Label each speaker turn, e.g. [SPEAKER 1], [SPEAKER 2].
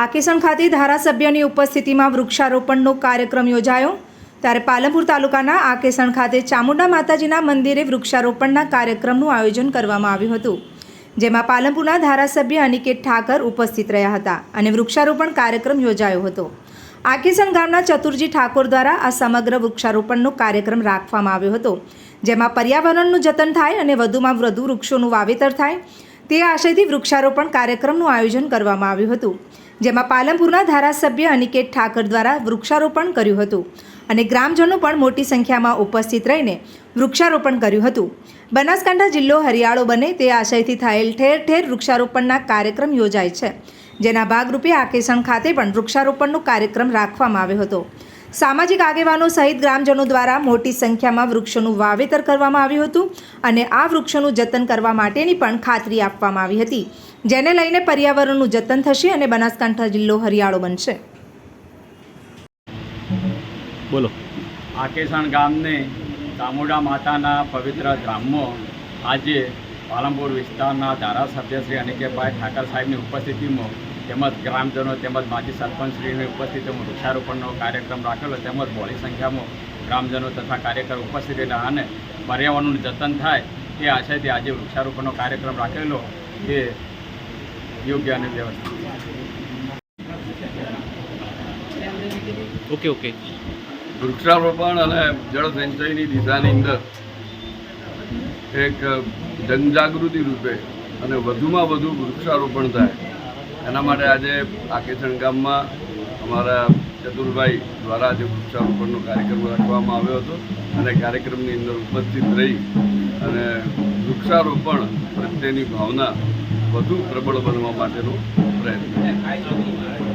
[SPEAKER 1] આકેસણ ખાતે ધારાસભ્યની ઉપસ્થિતિમાં વૃક્ષારોપણનો કાર્યક્રમ યોજાયો. ત્યારે પાલનપુર તાલુકાના આકેસણ ખાતે ચામુંડા માતાજીના મંદિરે વૃક્ષારોપણના કાર્યક્રમનું આયોજન કરવામાં આવ્યું હતું. જેમાં પાલનપુરના ધારાસભ્ય અનિકેત ઠાકર ઉપસ્થિત રહ્યા હતા અને વૃક્ષારોપણ કાર્યક્રમ યોજાયો હતો. આકેસણ ગામના ચતુરજી ઠાકોર દ્વારા આ સમગ્ર વૃક્ષારોપણનો કાર્યક્રમ રાખવામાં આવ્યો હતો, જેમાં પર્યાવરણનું જતન થાય અને વધુમાં વધુ વૃક્ષોનું વાવેતર થાય તે આશયથી વૃક્ષારોપણ કાર્યક્રમનું આયોજન કરવામાં આવ્યું હતું. જેમાં પાલનપુરના ધારાસભ્ય અનિકેત ઠાકર દ્વારા વૃક્ષારોપણ કર્યું હતું અને ગ્રામજનો પણ મોટી સંખ્યામાં ઉપસ્થિત રહીને વૃક્ષારોપણ કર્યું હતું. બનાસકાંઠા જિલ્લો હરિયાળો બને તે આશયથી થયેલ ઠેર ઠેર વૃક્ષારોપણના કાર્યક્રમ યોજાય છે. જેના ભાગરૂપે આકેસણ ખાતે પણ વૃક્ષારોપણનો કાર્યક્રમ રાખવામાં આવ્યો હતો. સામાજિક આગેવાનો સહિત ગ્રામજનો દ્વારા મોટી સંખ્યામાં વૃક્ષોનું વાવેતર કરવામાં આવ્યું હતું અને આ વૃક્ષોનું જતન કરવા માટેની પણ ખાતરી આપવામાં આવી હતી. જેને લઈને પર્યાવરણનું જતન થશે અને બનાસકાંઠા જિલ્લો હરિયાળો બનશે.
[SPEAKER 2] બોલો.
[SPEAKER 3] આકેસણ ગામને ચામુંડા માતાના પવિત્ર ધામમાં આજે પાલનપુર વિસ્તારના ધારાસભ્ય શ્રી અનિકેતભાઈ ઠાકર સાહેબની ઉપસ્થિતિમાં તેમજ ગ્રામજનો તેમજ માજી સરપંચશ્રીની ઉપસ્થિતિમાં વૃક્ષારોપણનો કાર્યક્રમ રાખેલો તેમજ બહોળી સંખ્યામાં ગ્રામજનો તથા કાર્યકર ઉપસ્થિત રહ્યા અને પર્યાવરણનું જતન થાય તે આશયથી આજે વૃક્ષારોપણનો કાર્યક્રમ રાખેલો તે યોગ્ય અને વ્યવસ્થિત
[SPEAKER 2] ઓકે ઓકે.
[SPEAKER 4] વૃક્ષારોપણ અને જળ સંચયની દિશાની અંદર એક જનજાગૃતિ રૂપે અને વધુમાં વધુ વૃક્ષારોપણ થાય. એના માટે આજે આકેસણ ગામમાં અમારા ચતુરભાઈ દ્વારા આજે વૃક્ષારોપણનો કાર્યક્રમ રાખવામાં આવ્યો હતો અને કાર્યક્રમની અંદર ઉપસ્થિત રહી અને વૃક્ષારોપણ પ્રત્યેની ભાવના વધુ પ્રબળ બનવા માટેનો પ્રયત્ન